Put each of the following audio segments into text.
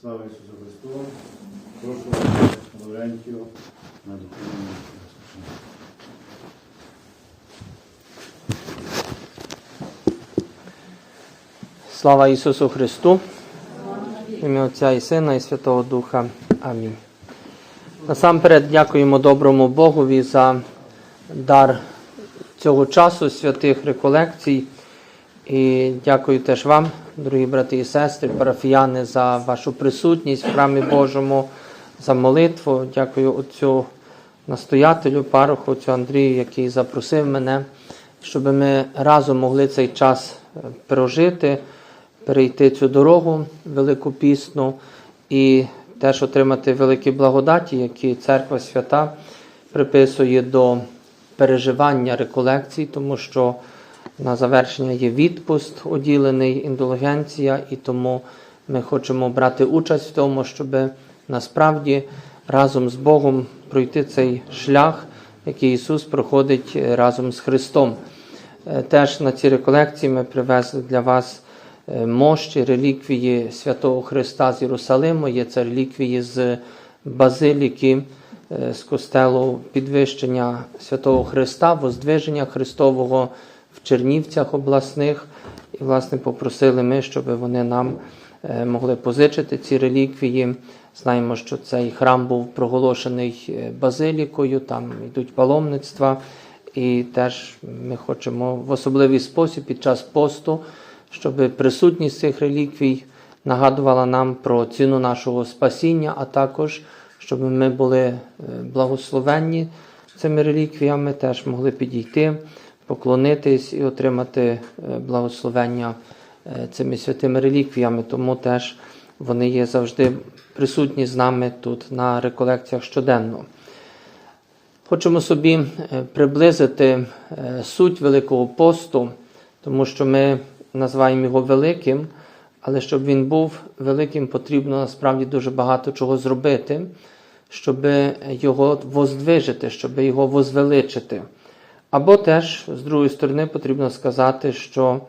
Слава Ісусу Христу! Прошу Лаврентію, на розпочинку. Слава Ісусу Христу, ім'я Отця і Сина, і Святого Духа. Амінь. Насамперед дякуємо доброму Богові за дар цього часу, святих реколекцій. І дякую теж вам, дорогі брати і сестри, парафіяни, за вашу присутність в храмі Божому, за молитву. Дякую отцю настоятелю, пароху, отцю Андрію, який запросив мене, щоб ми разом могли цей час е, прожити, перейти цю дорогу великопісну і теж отримати великі благодаті, які церква свята приписує до переживання реколекцій, тому що на завершення є відпуст, уділений індулгенція, і тому ми хочемо брати участь в тому, щоб насправді разом з Богом пройти цей шлях, який Ісус проходить разом з Христом. Е, Теж на ці реколекції ми привезли для вас е, мощі, реліквії святого Христа з Єрусалиму. Є це реліквії з базиліки, е, з костелу підвищення святого Христа, воздвиження Христового Чернівцях обласних. І, власне, попросили ми, щоб вони нам е, могли позичити ці реліквії. Знаємо, що цей храм був проголошений е, базилікою, там йдуть паломництва. І теж ми хочемо в особливий спосіб під час посту, щоб присутність цих реліквій нагадувала нам про ціну нашого спасіння, а також щоб ми були е, благословенні цими реліквіями, теж могли підійти, поклонитись і отримати е, благословення е, цими святими реліквіями. Тому теж вони є завжди присутні з нами тут на реколекціях щоденно. Хочемо собі е, приблизити суть Великого посту, тому що ми називаємо його великим, але щоб він був великим, потрібно насправді дуже багато чого зробити, щоб його воздвижити, щоб його возвеличити. Або теж, з другої сторони, потрібно сказати, що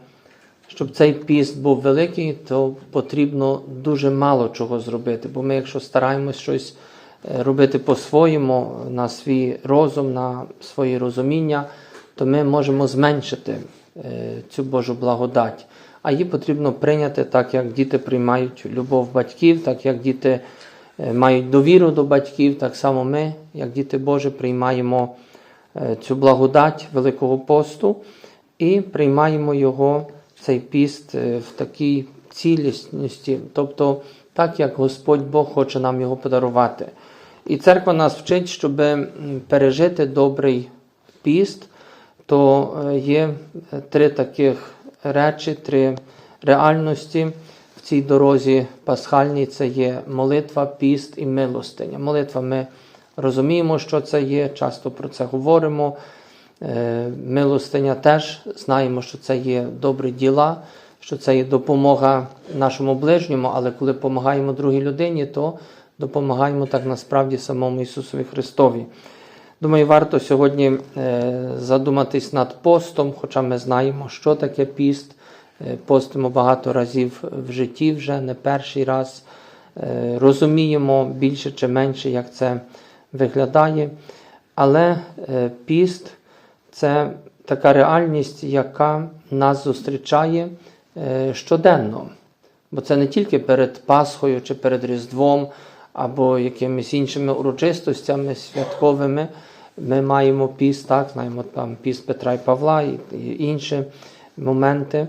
щоб цей піст був великий, то потрібно дуже мало чого зробити. Бо ми, якщо стараємось щось е, робити по-своєму, на свій розум, на своє розуміння, то ми можемо зменшити е, цю Божу благодать. А її потрібно прийняти так, як діти приймають любов батьків, так як діти е, мають довіру до батьків, так само ми, як діти Божі, приймаємо цю благодать Великого посту і приймаємо його, цей піст, е, в такій цілісності, тобто так, як Господь Бог хоче нам його подарувати. І церква нас вчить, щоб пережити добрий піст, то е, є е, три таких речі, три реальності в цій дорозі пасхальній це є молитва, піст і милостиня. Молитва ми розуміємо, що це є, часто про це говоримо. Е, Милостиня теж знаємо, що це є добрі діла, що це є допомога нашому ближньому, але коли допомагаємо другій людині, то допомагаємо так насправді самому Ісусові Христові. Думаю, варто сьогодні е, задуматись над постом, хоча ми знаємо, що таке піст. Е, Постимо багато разів в житті вже не перший раз. Розуміємо більше чи менше, як це виглядає. Але е, піст це така реальність, яка нас зустрічає е, щоденно. Бо це не тільки перед Пасхою чи перед Різдвом або якимись іншими урочистостями святковими. Ми маємо піст, так, знаємо там піст Петра і Павла і, інші моменти.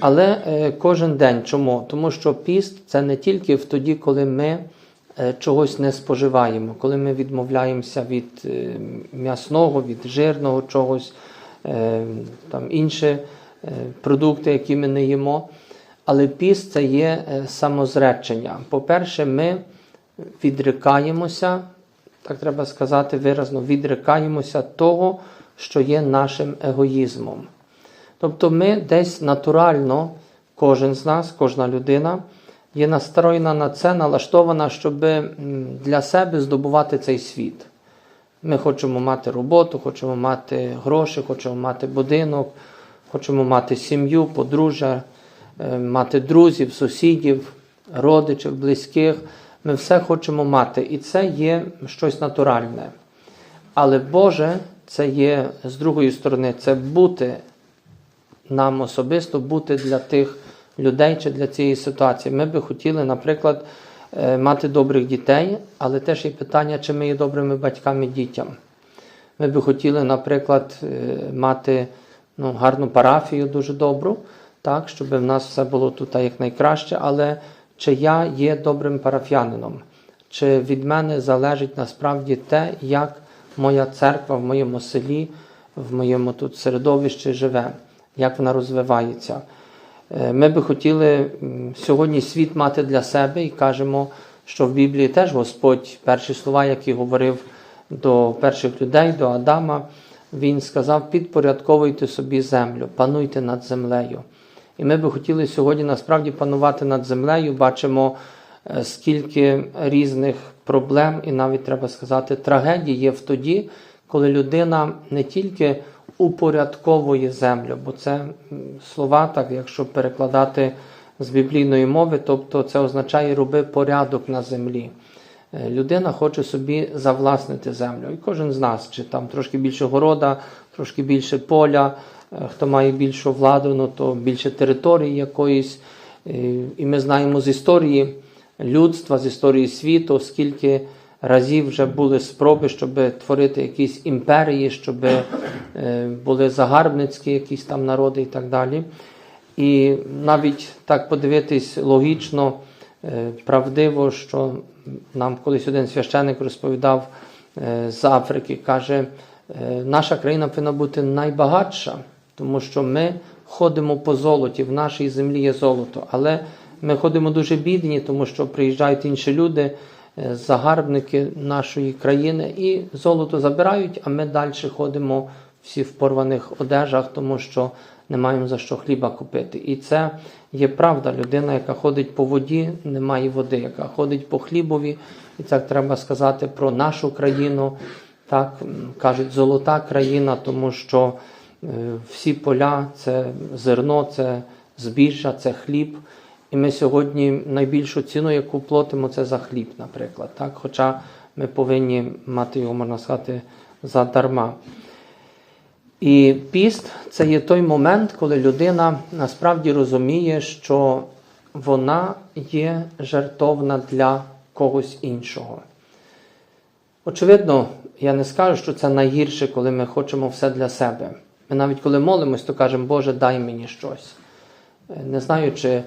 Але е, кожен день. Чому? Тому що піст це не тільки в тоді, коли ми чогось не споживаємо, коли ми відмовляємося від е, м'ясного, від жирного чогось, е, там інші е, продукти, які ми не їмо. Але піст це є е, самозречення. По-перше, ми відрикаємося, так треба сказати виразно, відрикаємося того, що є нашим егоїзмом. Тобто ми десь натурально, кожен з нас, кожна людина є настроєна на це, налаштована, щоб для себе здобувати цей світ. Ми хочемо мати роботу, хочемо мати гроші, хочемо мати будинок, хочемо мати сім'ю, подружжя, е, мати друзів, сусідів, родичів, близьких. Ми все хочемо мати. І це є щось натуральне. Але Боже, це є з другої сторони, це бути нам особисто, бути для тих людей чи для цієї ситуації. Ми би хотіли, наприклад, е, мати добрих дітей, але теж є питання, чи ми є добрими батьками дітям. Ми би хотіли, наприклад, е, мати ну, гарну парафію дуже добру, так, щоб в нас все було тут як найкраще, але чи я є добрим парафіянином, чи від мене залежить насправді те, як моя церква в моєму селі, в моєму тут середовищі живе, як вона розвивається. Е, Ми би хотіли сьогодні світ мати для себе і кажемо, що в Біблії теж Господь перші слова, які говорив до перших людей, до Адама, він сказав: підпорядковуйте собі землю, пануйте над землею. І ми би хотіли сьогодні насправді панувати над землею. Бачимо, е, скільки різних проблем, і навіть треба сказати, трагедій є в тоді, коли людина не тільки упорядковує землю, бо це слова, так якщо перекладати з біблійної мови, тобто це означає роби порядок на землі. Е, Людина хоче собі завласнити землю. І кожен з нас, чи там трошки більше города, трошки більше поля, е, хто має більшу владу, ну то більше території якоїсь. Е, І ми знаємо з історії людства, з історії світу, скільки разів вже були спроби, щоб творити якісь імперії, щоб е, були загарбницькі якісь там народи і так далі. І навіть так подивитись логічно, е, правдиво, що нам колись один священник розповідав е, з Африки, каже, наша країна повинна бути найбагатша, тому що ми ходимо по золоті, в нашій землі є золото, але ми ходимо дуже бідні, тому що приїжджають інші люди, загарбники нашої країни, і золото забирають, а ми далі ходимо всі в порваних одежах, тому що не маємо за що хліба купити. І це є правда. Людина, яка ходить по воді, не має води, яка ходить по хлібові, і це треба сказати про нашу країну. Так кажуть, золота країна, тому що е, всі поля це зерно, це збіжжя, це хліб. І ми сьогодні найбільшу ціну, яку платимо, це за хліб, наприклад. Так? Хоча ми повинні мати його, можна сказати, задарма. І піст це є той момент, коли людина насправді розуміє, що вона є жертовна для когось іншого. Очевидно, я не скажу, що це найгірше, коли ми хочемо все для себе. Ми навіть коли молимось, то кажемо, Боже, дай мені щось. Не знаю, чи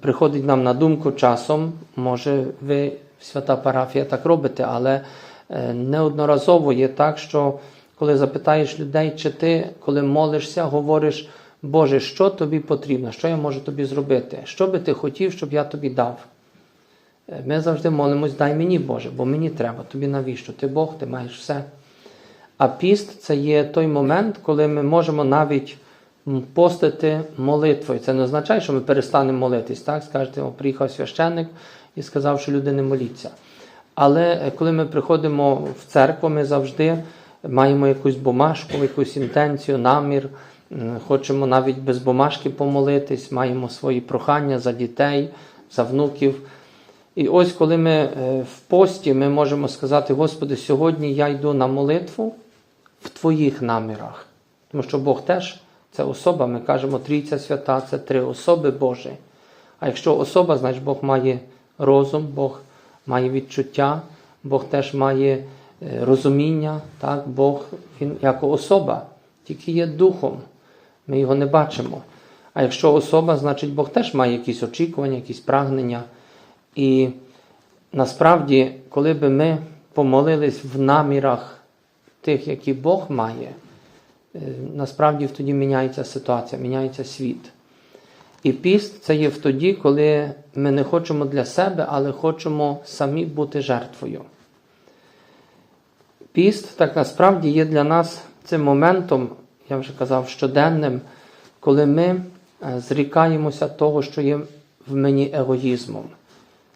приходить нам на думку часом, може ви, свята парафія, так робите, але е, неодноразово є так, що коли запитаєш людей, чи ти, коли молишся, говориш, Боже, що тобі потрібно, що я можу тобі зробити, що би ти хотів, щоб я тобі дав. Е, Ми завжди молимось, дай мені, Боже, бо мені треба, тобі навіщо? Ти Бог, ти маєш все. А піст це є той момент, коли ми можемо навіть постити молитвою. Це не означає, що ми перестанемо молитись. Так? Скажете, о, приїхав священник і сказав, що люди не моліться. Але е, коли ми приходимо в церкву, ми завжди маємо якусь бумажку, якусь інтенцію, намір. Хочемо навіть без бумажки помолитись, маємо свої прохання за дітей, за внуків. І ось коли ми е, в пості, ми можемо сказати, Господи, сьогодні я йду на молитву в Твоїх намірах. Тому що Бог теж це особа, ми кажемо, Трійця свята це три особи Божі. А якщо особа, значить Бог має розум, Бог має відчуття, Бог теж має е, розуміння, так? Бог він як особа, тільки є духом. Ми його не бачимо. А якщо особа, значить Бог теж має якісь очікування, якісь прагнення. І насправді, коли би ми помолились в намірах тих, які Бог має, насправді тоді міняється ситуація, міняється світ. І піст це є в тоді, коли ми не хочемо для себе, але хочемо самі бути жертвою. Піст так насправді є для нас цим моментом, я вже казав, щоденним, коли ми е, зрікаємося того, що є в мені егоїзмом.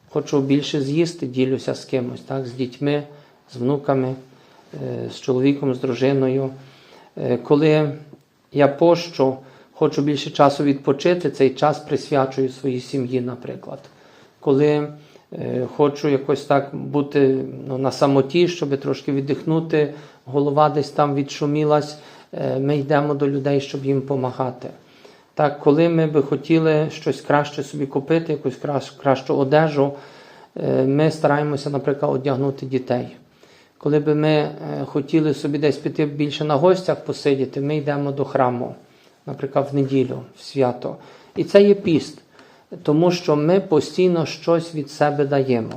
Хочу більше з'їсти, ділюся з кимось, так, з дітьми, з внуками, е, з чоловіком, з дружиною. Е, Коли я пощу, хочу більше часу відпочити, цей час присвячую своїй сім'ї, наприклад. коли е, хочу якось так бути ну, на самоті, щоб трошки віддихнути, голова десь там відшумілась, е, ми йдемо до людей, щоб їм допомагати. Так, коли ми би хотіли щось краще собі купити, якусь кращу одежу, ми стараємося, наприклад, одягнути дітей. Коли би ми е, хотіли собі десь піти більше на гостях посидіти, ми йдемо до храму, наприклад, в неділю, в свято. І це є піст, тому що ми постійно щось від себе даємо.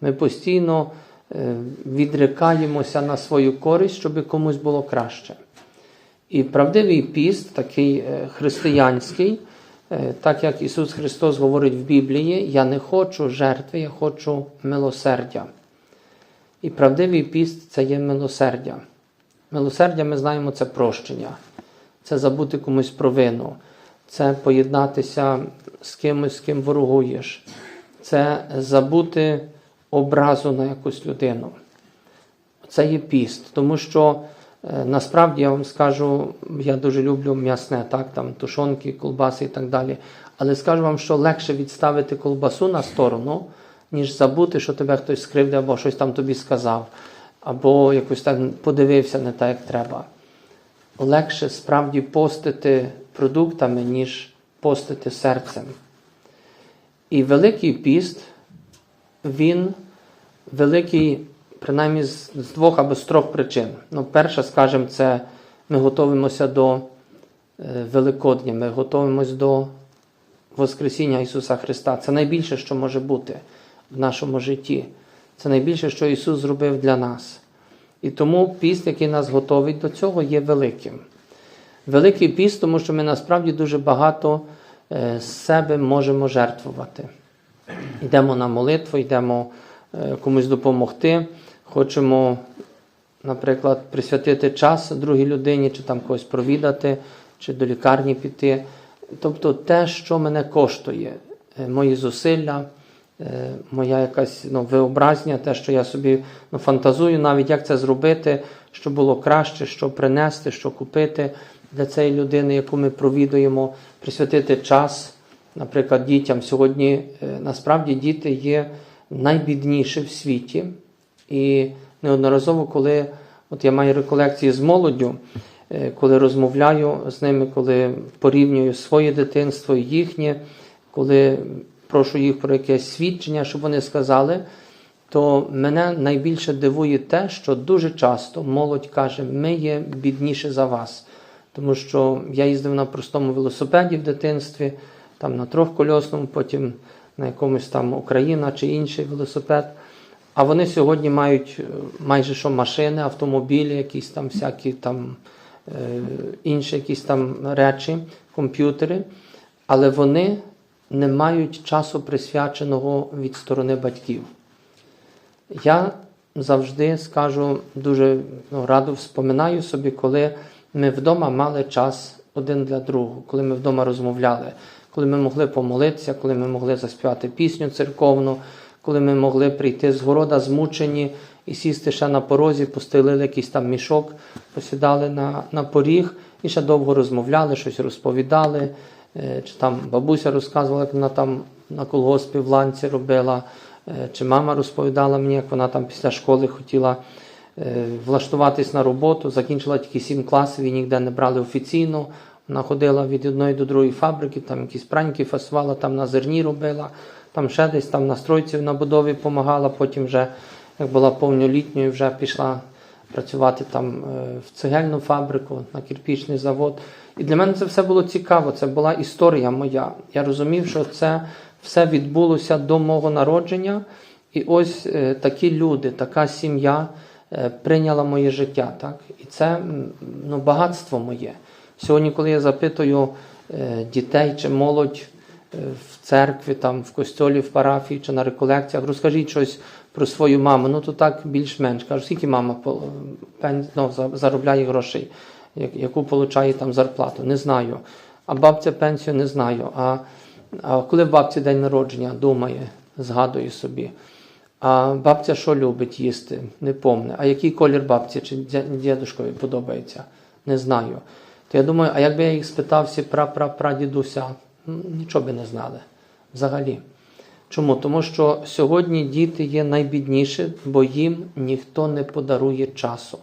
Ми постійно е, відрикаємося на свою користь, щоб комусь було краще. І правдивий піст, такий е, християнський, так як Ісус Христос говорить в Біблії, я не хочу жертви, я хочу милосердя. І правдивий піст це є милосердя. Милосердя, ми знаємо, це прощення, це забути комусь провину, це поєднатися з кимось, з ким ворогуєш, це забути образу на якусь людину. Це є піст, тому що е, насправді я вам скажу, я дуже люблю м'ясне, так, там тушонки, колбаси і так далі. Але скажу вам, що легше відставити колбасу на сторону, ніж забути, що тебе хтось скривдив або щось там тобі сказав, або якось так подивився не так, як треба. Легше справді постити продуктами, ніж постити серцем. І Великий піст, він великий, принаймні з, двох або з трьох причин. Ну, перша, скажімо, це ми готуємося до е, Великодня, ми готуємося до Воскресіння Ісуса Христа. Це найбільше, що може бути в нашому житті. Це найбільше, що Ісус зробив для нас. І тому піст, який нас готовить до цього, є великим. Великий піст, тому що ми насправді дуже багато е, з себе можемо жертвувати. Йдемо на молитву, йдемо е, комусь допомогти, хочемо, наприклад, присвятити час другій людині, чи там когось провідати, чи до лікарні піти. Тобто те, що мене коштує, е, мої зусилля, е, моя якась ну, виобразня, те, що я собі ну, фантазую, навіть як це зробити, щоб було краще, що принести, що купити для цієї людини, яку ми провідуємо, присвятити час. Наприклад, дітям сьогодні е, насправді діти є найбідніші в світі. І неодноразово, коли от я маю реколекції з молоддю, е, коли розмовляю з ними, коли порівнюю своє дитинство і їхнє, коли прошу їх про якесь свідчення, щоб вони сказали, то мене найбільше дивує те, що дуже часто молодь каже, ми є бідніші за вас. Тому що я їздив на простому велосипеді в дитинстві, там на трьохкольосному, потім на якомусь там Україна чи інший велосипед. А вони сьогодні мають е, майже що машини, автомобілі, якісь там всякі там е, інші якісь там речі, комп'ютери, але вони не мають часу присвяченого від сторони батьків. Я завжди скажу, дуже ну, радо вспоминаю собі, коли ми вдома мали час один для другого, коли ми вдома розмовляли, коли ми могли помолитися, коли ми могли заспівати пісню церковну, коли ми могли прийти з города змучені і сісти ще на порозі, постелили якийсь там мішок, посідали на, на поріг і ще довго розмовляли, щось розповідали. Е, Чи там бабуся розказувала, як вона там на колгоспі в ланці робила, е, чи мама розповідала мені, як вона там після школи хотіла е, влаштуватись на роботу, закінчила тільки сім класів і ніде не брали офіційно. Вона ходила від одної до другої фабрики, там якісь праньки фасувала, там на зерні робила, там ще десь там на стройці на будові допомагала, потім вже, як була повнолітньою, вже пішла працювати там в цегельну фабрику, на кирпічний завод. І для мене це все було цікаво, це була історія моя. Я розумів, що це все відбулося до мого народження. І ось е, такі люди, така сім'я е, прийняла моє життя. Так? І це ну, багатство моє. Сьогодні, коли я запитую е, дітей чи молодь в церкві, там, в костьолі, в парафії чи на реколекціях, розкажіть щось про свою маму. Ну то так більш-менш. Кажу, скільки мама ну, за- заробляє грошей, яку отримує там зарплату? Не знаю. А бабця пенсію не знаю. А, а коли в бабці день народження думає, згадує собі. А бабця що любить їсти? Не помне. А який колір бабці чи дідушкові подобається? Не знаю. То я думаю, а якби я їх спитався пра-пра-прадідуся, м, нічого би не знали. Взагалі. Чому? Тому що сьогодні діти є найбідніші, бо їм ніхто не подарує часу.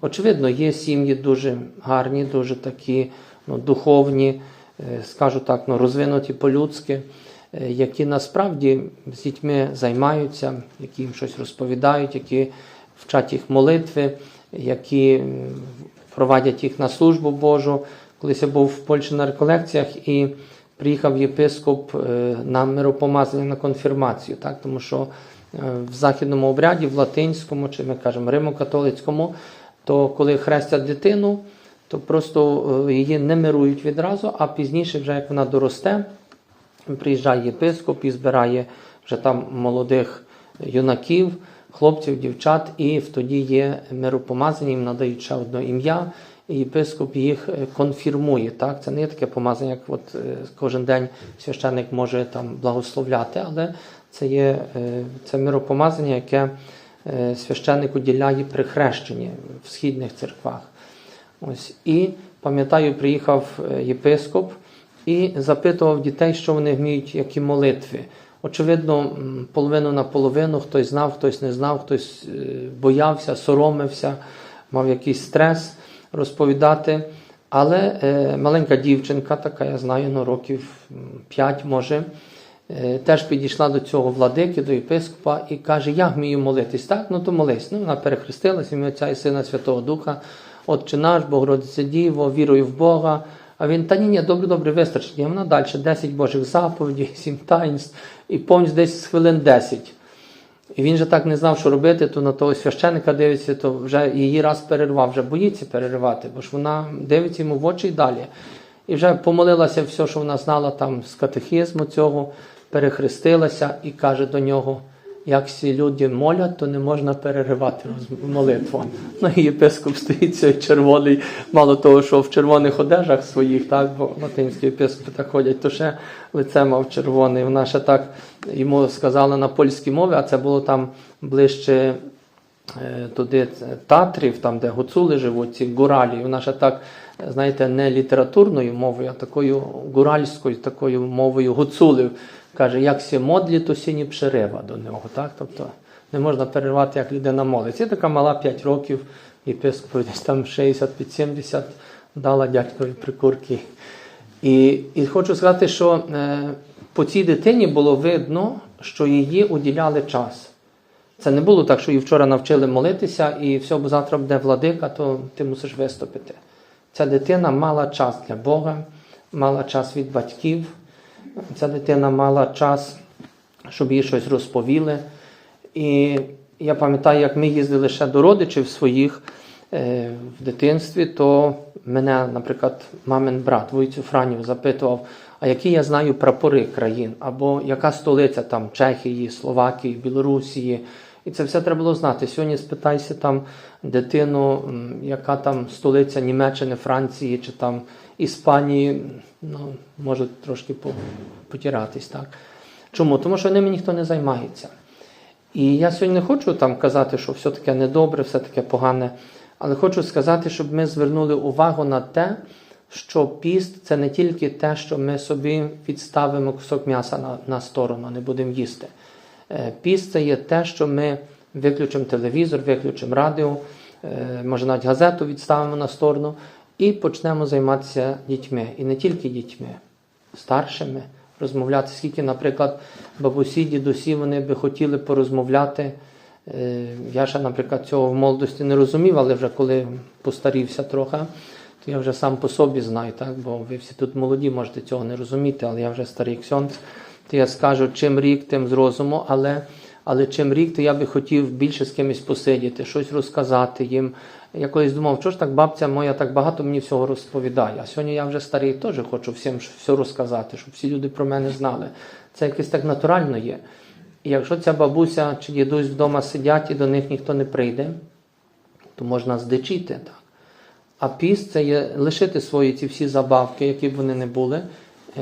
Очевидно, є сім'ї дуже гарні, дуже такі ну, духовні, е, скажу так, ну, розвинуті по-людськи, е, які насправді з дітьми займаються, які їм щось розповідають, які вчать їх молитви, які провадять їх на службу Божу. Колись я був в Польщі на реколекціях і приїхав єпископ е, на миропомазання на конфірмацію, так? тому що в західному обряді, в латинському, чи ми кажемо римо-католицькому, то коли хрестять дитину, то просто е, її не мирують відразу, а пізніше, вже як вона доросте, приїжджає єпископ і збирає вже там молодих юнаків, хлопців, дівчат, і тоді є миропомазання, їм надають ще одне ім'я, і єпископ їх е, конфірмує. Так? Це не є таке помазання, як от, е, кожен день священник може там благословляти, але це є е, це миропомазання, яке е, священник уділяє при хрещенні в східних церквах. Ось. І пам'ятаю, приїхав е, єпископ і запитував дітей, що вони вміють, які молитви. Очевидно, половину на половину, хтось знав, хтось не знав, хтось боявся, соромився, мав якийсь стрес розповідати. Але маленька дівчинка, така, я знаю, ну, років 5 може, теж підійшла до цього владики, до єпископа і каже: Я вмію молитись. Так, ну то молись. Ну, вона перехрестилась ім'я Отця і Сина Святого Духа, Отче наш, Богородиця Діво, вірую в Бога. А він, та ні, ні, добре, добре, вистачить. І вона далі 10 Божих заповідей, 7 таїнств, і повністю десь з хвилин 10. І він же так не знав, що робити, то на того священика дивиться, то вже її раз перервав, вже боїться переривати, бо ж вона дивиться йому в очі і далі. І вже помолилася все, що вона знала там з катехізму цього, перехрестилася і каже до нього: як всі люди молять, то не можна переривати молитву. Ну і єпископ стоїть цей червоний, мало того, що в червоних одежах своїх, так, бо латинські єпископи так ходять, то ще лице мав червоне. Вона ще так йому сказала на польській мові, а це було там ближче е, туди Татрів, там, де гуцули живуть, ці гуралі. Вона ще так, знаєте, не літературною мовою, а такою гуральською, такою мовою гуцулів. Каже, як сі модлі, то сіні пшерива до нього. Так? Тобто не можна перервати, як людина молиться. І така мала 5 років, єпископові десь там 60-70 дала дядькові прикурки. І, і хочу сказати, що е, по цій дитині було видно, що її уділяли час. Це не було так, що її вчора навчили молитися, і все, бо завтра буде владика, то ти мусиш виступити. Ця дитина мала час для Бога, мала час від батьків, ця дитина мала час, щоб їй щось розповіли. І я пам'ятаю, як ми їздили ще до родичів своїх е, в дитинстві, то мене, наприклад, мамин брат Войцю Франів запитував, а які я знаю прапори країн, або яка столиця там Чехії, Словакії, Білорусії. І це все треба було знати. Сьогодні спитайся там дитину, яка там столиця Німеччини, Франції чи там Іспанії, ну, може трошки по- потиратись. Так? Чому? Тому що ними ніхто не займається. І я сьогодні не хочу там казати, що все таке недобре, все таке погане, але хочу сказати, щоб ми звернули увагу на те, що піст це не тільки те, що ми собі відставимо кусок м'яса на, на сторону, не будемо їсти. Е, Піст це є те, що ми виключимо телевізор, виключимо радіо, е, може навіть газету відставимо на сторону і почнемо займатися дітьми. І не тільки дітьми, старшими, розмовляти. Скільки, наприклад, бабусі, дідусі, вони би хотіли порозмовляти. Е, Я ще, наприклад, цього в молодості не розумів, але вже коли постарівся трохи, то я вже сам по собі знаю, так? бо ви всі тут молоді, можете цього не розуміти, але я вже старий ксьонц, то я скажу, чим рік, тим з розуму, але, але чим рік, то я би хотів більше з кимось посидіти, щось розказати їм. Я колись думав, що ж так бабця моя так багато мені всього розповідає. А сьогодні я вже старий теж хочу всім все розказати, щоб всі люди про мене знали. Це якось так натурально є. І якщо ця бабуся чи дідусь вдома сидять і до них ніхто не прийде, то можна здичити. Так? А піст це є лишити свої ці всі забавки, які б вони не були,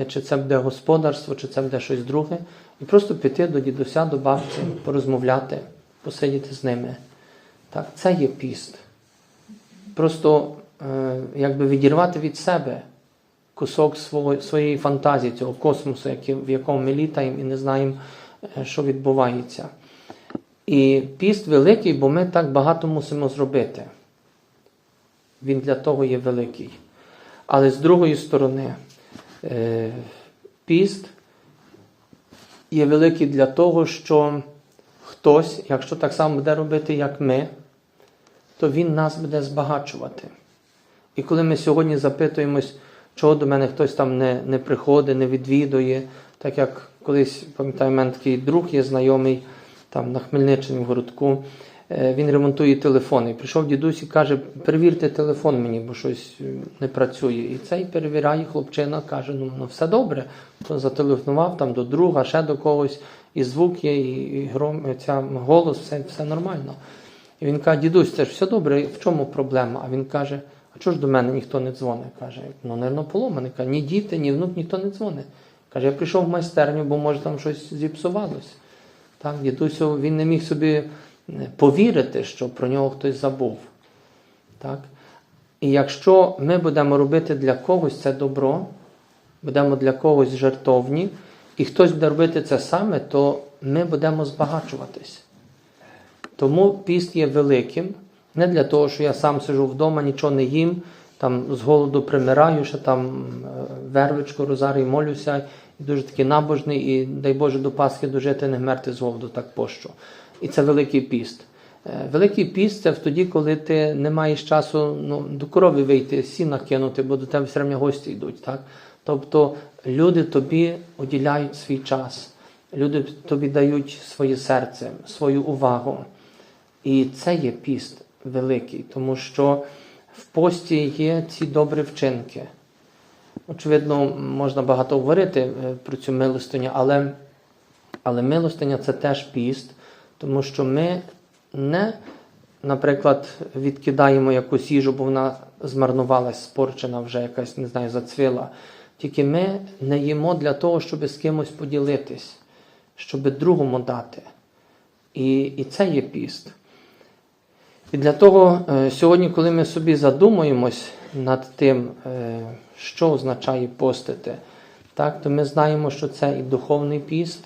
чи це буде господарство, чи це буде щось друге, і просто піти до дідуся, до бабці, порозмовляти, посидіти з ними. Так? Це є піст. Просто е, якби відірвати від себе кусок свого, своєї фантазії, цього космосу, який- в якому ми літаємо і не знаємо, е, що відбувається. І піст великий, бо ми так багато мусимо зробити. Він для того є великий. Але з другої сторони, е, піст є великий для того, що хтось, якщо так само буде робити, як ми, то він нас буде збагачувати. І коли ми сьогодні запитуємось, чого до мене хтось там не, не приходить, не відвідує, так як колись, пам'ятаю, в мене такий друг є знайомий там на Хмельниччині в городку, е, він ремонтує телефони. І прийшов дідусь і каже, перевірте телефон мені, бо щось е, не працює. І цей перевіряє хлопчина, каже, ну, ну все добре. Зателефонував там до друга, ще до когось, і звук є, і, гром, і ця, голос, все, все нормально. І він каже, дідусь, це ж все добре, в чому проблема? А він каже, а чого ж до мене ніхто не дзвонить? Каже, ну, напевно, поломаний. Каже, ні діти, ні внук, ніхто не дзвонить. Каже, я прийшов в майстерню, бо може там щось зіпсувалось. Так, дідусь, він не міг собі е, повірити, що про нього хтось забув. Так? І якщо ми будемо робити для когось це добро, будемо для когось жертовні, і хтось буде робити це саме, то ми будемо збагачуватись. Тому піст є великим, не для того, що я сам сижу вдома, нічого не їм, там з голоду примираю, ще там е, вервичку, розарій молюся, і дуже такий набожний, і дай Боже до Пасхи дожити, не вмерти з голоду, так пощу. І це великий піст. Е, Великий піст це тоді, коли ти не маєш часу ну, до корови вийти, сіна кинути, бо до тебе все одно гості йдуть. Так? Тобто люди тобі уділяють свій час, люди тобі дають своє серце, свою увагу. І це є піст великий, тому що в пості є ці добрі вчинки. Очевидно, можна багато говорити е, про цю милостиню, але, але милостиня це теж піст, тому що ми не, наприклад, відкидаємо якусь їжу, бо вона змарнувалась, спорчена вже якась, не знаю, зацвіла. Тільки ми не їмо для того, щоб з кимось поділитись, щоб другому дати. І, і це є піст. І для того е, сьогодні, коли ми собі задумуємось над тим, е, що означає постити, так, то ми знаємо, що це і духовний піст,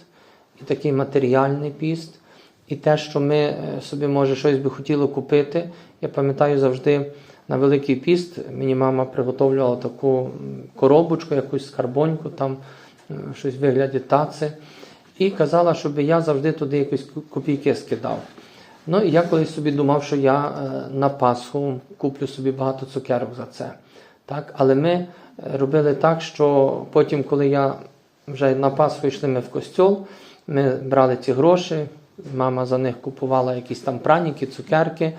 і такий матеріальний піст, і те, що ми е, собі, може, щось би хотіли купити. Я пам'ятаю завжди на Великий піст мені мама приготовлювала таку коробочку, якусь скарбоньку, там е, щось в вигляді таци, і казала, щоб я завжди туди якісь копійки скидав. Ну і я колись собі думав, що я е, на Пасху куплю собі багато цукерок за це. Так? Але ми робили так, що потім, коли я вже на Пасху йшли ми в костьол, ми брали ці гроші, мама за них купувала якісь там праніки, цукерки,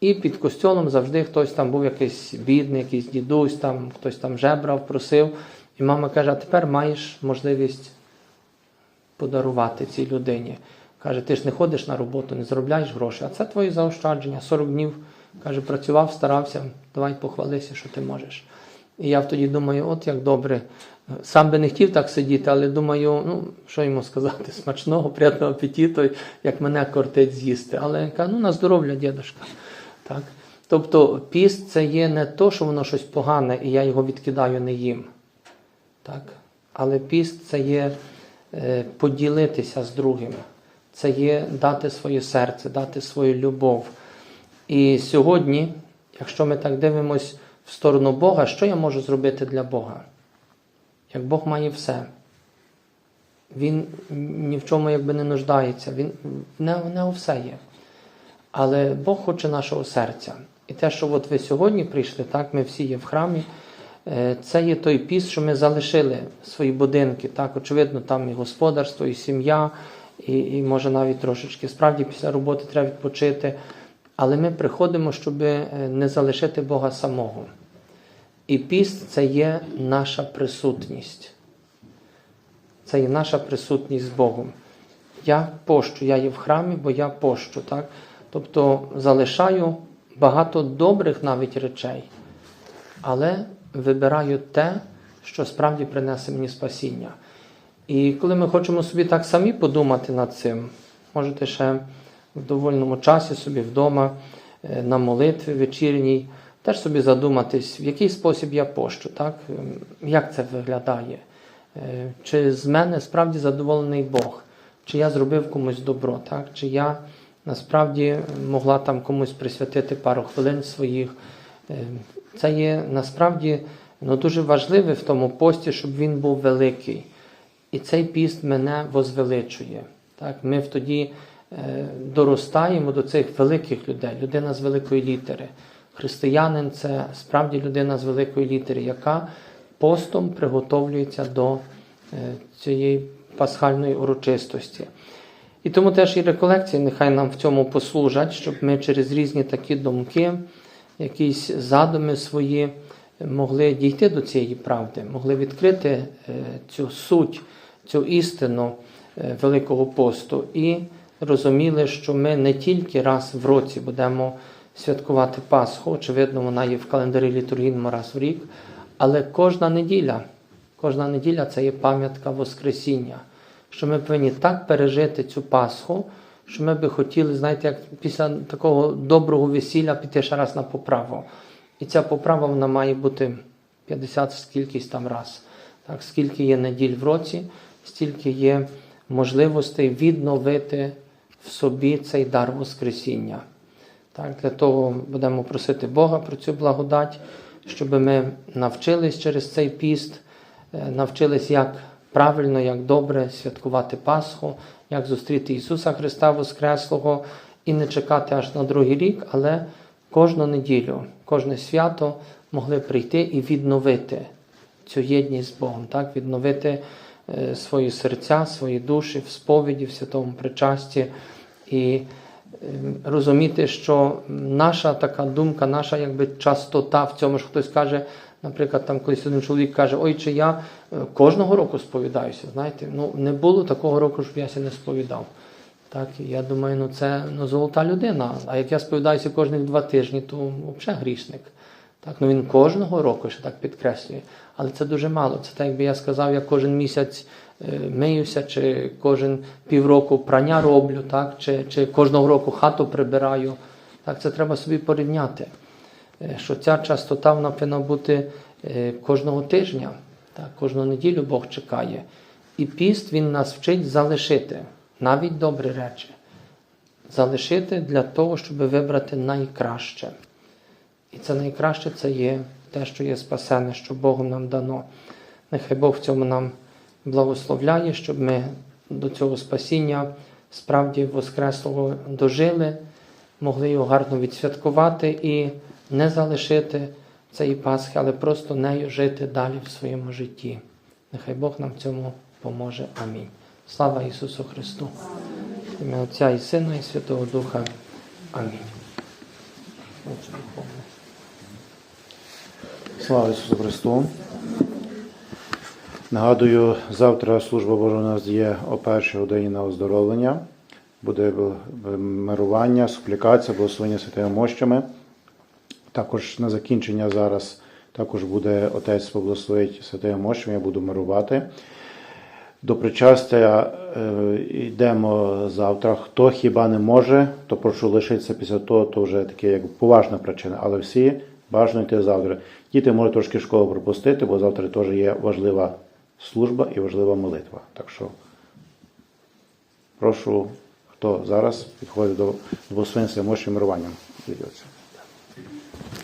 і під костьолом завжди хтось там був якийсь бідний, якийсь дідусь, там, хтось там жебрав, просив. І мама каже: а тепер маєш можливість подарувати цій людині. Каже, ти ж не ходиш на роботу, не заробляєш гроші, а це твої заощадження. 40 днів, каже, працював, старався, давай похвалися, що ти можеш. І я тоді думаю, от як добре. Сам би не хотів так сидіти, але думаю, ну, що йому сказати, смачного, приємного апетиту, як мене кортить з'їсти. Але ну на здоров'я, дідушка. Так? Тобто піст це є не то, що воно щось погане, і я його відкидаю, не їм. Так? Але піст це є е, поділитися з другими. Це є дати своє серце, дати свою любов. І сьогодні, якщо ми так дивимось в сторону Бога, що я можу зробити для Бога? Як Бог має все. Він ні в чому якби не нуждається, він не, не у все є. Але Бог хоче нашого серця. І те, що от ви сьогодні прийшли, так, ми всі є в храмі, е, це є той піс, що ми залишили свої будинки. Так, очевидно, там і господарство, і сім'я, і, і може навіть трошечки справді після роботи треба відпочити. Але ми приходимо, щоб е, не залишити Бога самого. І піст це є наша присутність. Це є наша присутність з Богом. Я пощу, я є в храмі, бо я пощу. Так? Тобто залишаю багато добрих навіть речей, але вибираю те, що справді принесе мені спасіння. І коли ми хочемо собі так самі подумати над цим, можете ще в довольному часі собі вдома е, на молитві вечірній теж собі задуматись, в який спосіб я пощу, так? Ем, як це виглядає. Е, Чи з мене справді задоволений Бог, чи я зробив комусь добро, так? чи я насправді могла там комусь присвятити пару хвилин своїх. Е, Це є насправді ну, дуже важливе в тому пості, щоб він був великий. І цей піст мене возвеличує. Так? Ми тоді е, доростаємо до цих великих людей, людина з великої літери. Християнин це справді людина з великої літери, яка постом приготовлюється до е, цієї пасхальної урочистості. І тому теж і реколекції нехай нам в цьому послужать, щоб ми через різні такі думки, якісь задуми свої могли дійти до цієї правди, могли відкрити е, цю суть, цю істину е, Великого посту і розуміли, що ми не тільки раз в році будемо святкувати Пасху, очевидно, вона є в календарі літургійному раз в рік, але кожна неділя, кожна неділя це є пам'ятка Воскресіння, що ми повинні так пережити цю Пасху, що ми би хотіли, знаєте, як після такого доброго весілля піти ще раз на поправу. І ця поправа вона має бути 50 скількись там раз. Так, скільки є неділь в році, стільки є можливостей відновити в собі цей дар Воскресіння. Так, для того будемо просити Бога про цю благодать, щоб ми навчились через цей піст, е, навчились, як правильно, як добре святкувати Пасху, як зустріти Ісуса Христа Воскреслого і не чекати аж на другий рік, але кожну неділю, кожне свято могли прийти і відновити цю єдність з Богом, так? відновити е, свої серця, свої душі в сповіді, в святому причасті. І розуміти, що наша така думка, наша якби частота в цьому, що хтось каже, наприклад, там колись один чоловік каже, ой, чи я е, кожного року сповідаюся. Знаєте, ну не було такого року, щоб я ся не сповідав. Так, я думаю, ну це ну, золота людина. А як я сповідаюся кожних два тижні, то взагалі грішник. Так, ну він кожного року ще так підкреслює. Але це дуже мало. Це так, якби я сказав, я кожен місяць миюся, чи кожен півроку прання роблю, так, чи, чи кожного року хату прибираю. Так, це треба собі порівняти. Е, Що ця частота вона повинна бути е, кожного тижня, так, кожну неділю Бог чекає. І піст він нас вчить залишити навіть добрі речі. Залишити для того, щоб вибрати найкраще. І це найкраще це є те, що є спасене, що Богом нам дано. Нехай Бог в цьому нам благословляє, щоб ми до цього спасіння справді Воскреслого дожили, могли його гарно відсвяткувати і не залишити цієї Пасхи, але просто нею жити далі в своєму житті. Нехай Бог нам в цьому поможе. Амінь. Слава Ісусу Христу! Ім'я Отця і Сина, і Святого Духа. Амінь. Слава Ісусу Христу. Нагадую, завтра служба Божа у нас є о першій годині на оздоровлення. Буде мирування, суплікація, благословення святими мощами. Також на закінчення зараз також буде отець поблагословить святими мощами, я буду мирувати. До причастя е, йдемо завтра. Хто хіба не може, то прошу лишитися після того, то вже таке як поважна причина, але всі бажано йти завтра. Діти можуть трошки школу пропустити, бо завтра теж є важлива служба і важлива молитва. Так що прошу, хто зараз підходить до благословенства мощі мируванням. Дивіться.